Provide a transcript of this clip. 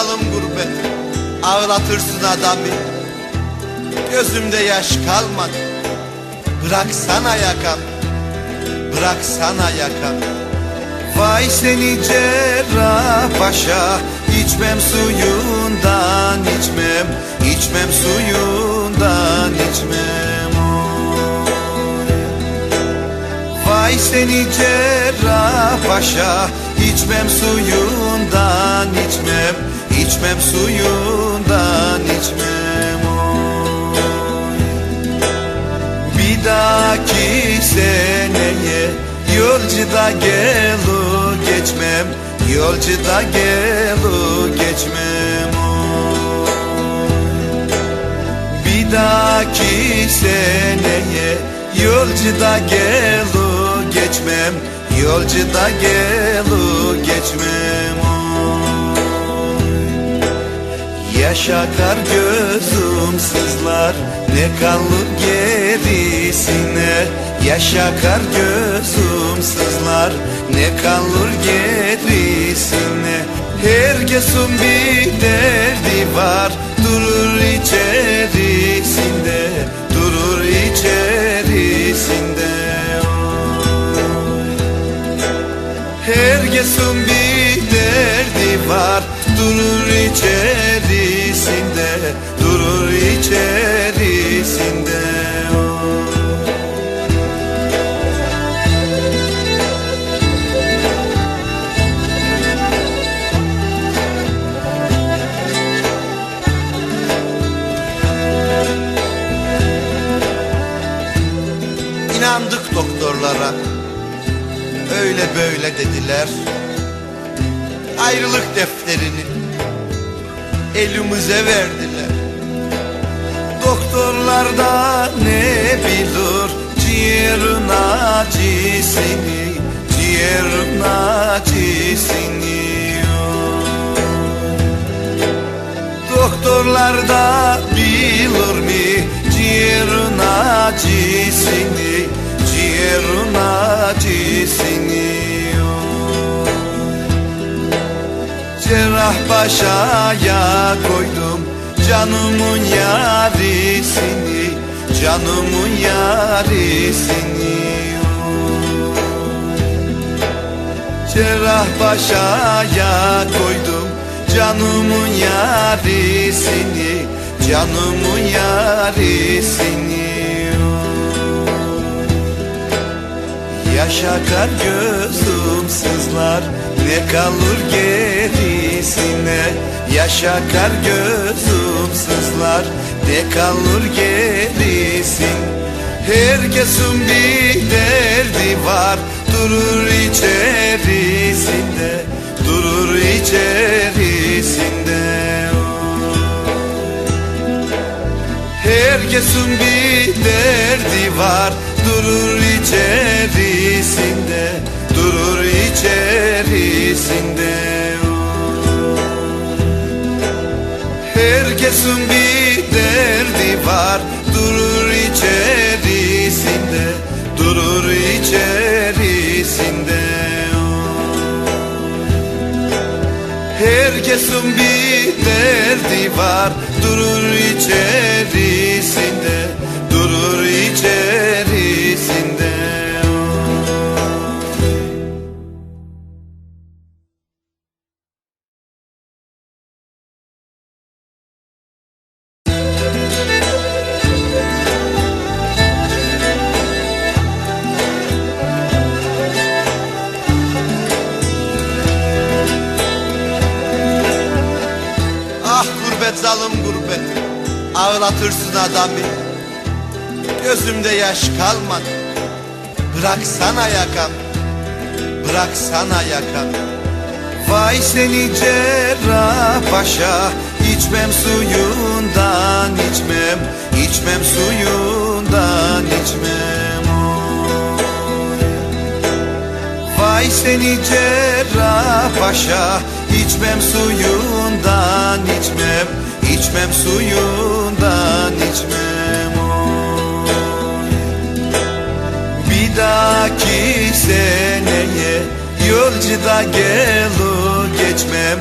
zalim gurbet Ağlatırsın adamı Gözümde yaş kalmadı Bıraksana yakam Bıraksana yakam Vay seni cerrah paşa içmem suyundan içmem içmem suyundan içmem oy. Vay seni cerrah paşa içmem suyundan içmem içmem suyundan içmem oy. Bir dahaki seneye Yolcuda gelu geçmem Yolcuda gelu geçmem oy. Bir dahaki seneye Yolcuda gelu geçmem Yolcuda gelu geçmem oy. Yaşakar gözüm sızlar Ne kalır gerisine Yaşakar gözüm sızlar Ne kalır gerisine Herkesin bir derdi var Durur içerisinde Durur içerisinde. Herkesin bir derdi var Durur içerisinde doktorlara. Öyle böyle dediler. Ayrılık defterini Elimize verdiler. Doktorlar da ne bilir? Ciğerin acısını Ciğerin acısını. Doktorlar da bilir mi? Ciğerin acısını Başaya koydum canımın yarisini Canımın yarisini. Cerrah başaya koydum canımın yarisini Canımın yarisini. Yaşakar gözüm sızlar Ne kalır gerisine? Yaşakar gözüm sızlar. Ne kalır gerisin? Herkesin bir derdi var. Durur içerisinde Durur içerisinde. Herkesin bir derdi var. Durur içerisinde Durur içerisinde Herkesin bir derdi var Durur içerisinde Durur içerisinde. Herkesin bir derdi var Durur içerisinde Ağlatırsın adamı Gözümde yaş kalmadı. Bıraksana yakam. Bıraksana yakam. Vay seni cerrah paşa içmem suyundan içmem. İçmem suyundan içmem. Oy. Vay seni cerrah paşa içmem suyundan içmem içmem suyundan içmem oy. Bir dahaki seneye Yolcuda gelu geçmem